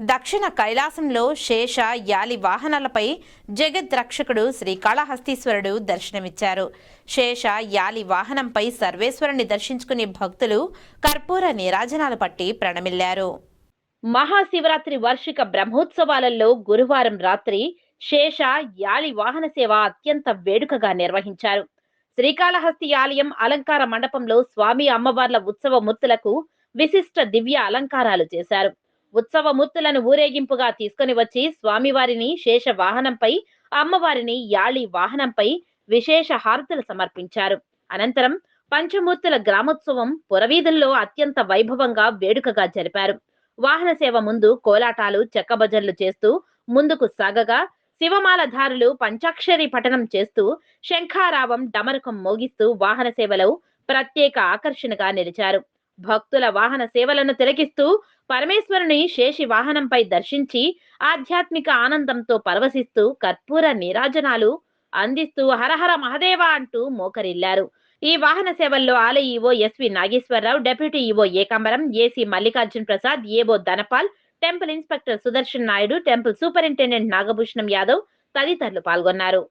దక్షిణ కైలాసంలో శేష యాలి వాహనాలపై జగద్రక్షకుడు శ్రీకాళహస్తీశ్వరుడు దర్శనమిచ్చారు. శేష యాలి వాహనంపై సర్వేశ్వరుని దర్శించుకునే భక్తులు కర్పూర నీరాజనాలు పట్టి ప్రణమిల్లారు. మహాశివరాత్రి వార్షిక బ్రహ్మోత్సవాలలో గురువారం రాత్రి శేష యాలి వాహన సేవ అత్యంత వేడుకగా నిర్వహించారు. శ్రీకాళహస్తి ఆలయం అలంకార మండపంలో స్వామి అమ్మవార్ల ఉత్సవ మూర్తులకు విశిష్ట దివ్య అలంకారాలు చేశారు. ఉత్సవ మూర్తులను ఊరేగింపుగా తీసుకొని వచ్చి స్వామివారిని శేష వాహనంపై అమ్మవారిని యాళి వాహనంపై విశేష హారతులు సమర్పించారు. అనంతరం పంచమూర్తుల గ్రామోత్సవం పురవీధుల్లో అత్యంత వైభవంగా వేడుకగా జరిపారు. వాహన సేవ ముందు కోలాటాలు చెక్కబజర్లు చేస్తూ ముందుకు సాగగా శివమాలధారులు పంచాక్షరి పఠనం చేస్తూ శంఖారావం డమరకం మోగిస్తూ వాహన సేవలో ప్రత్యేక ఆకర్షణగా నిలిచారు. భక్తుల వాహన సేవలను తిలకిస్తూ పరమేశ్వరుని శేషి వాహనంపై దర్శించి ఆధ్యాత్మిక ఆనందంతో పరవశిస్తూ కర్పూర నీరాజనాలు అందిస్తూ హరహర మహదేవ అంటూ మోకరిల్లారు. ఈ వాహన సేవల్లో ఆలయ EO S V Nageswara Rao deputy EO Ekambaram AC Mallikarjun Prasad AO Dhanapal temple inspector Sudarshan Naidu temple superintendent Nagabhushanam Yadav తదితరులు పాల్గొన్నారు.